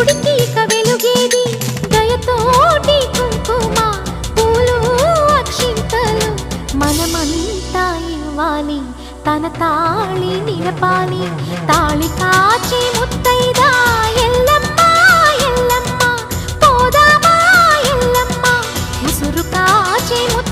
గుడికి ఇక వెలుగేది? దయతోటి కుంకుమ పూలు అక్షింతలు మనమంతా ఇవ్వాలి. తన తాళి నిలపాలి. తాళి కాచి ముత్తైదా? ఎల్లమ్మ ఎల్లమ్మ పోదామా ఎల్లమ్మ? ముసురు కాచి ముత్త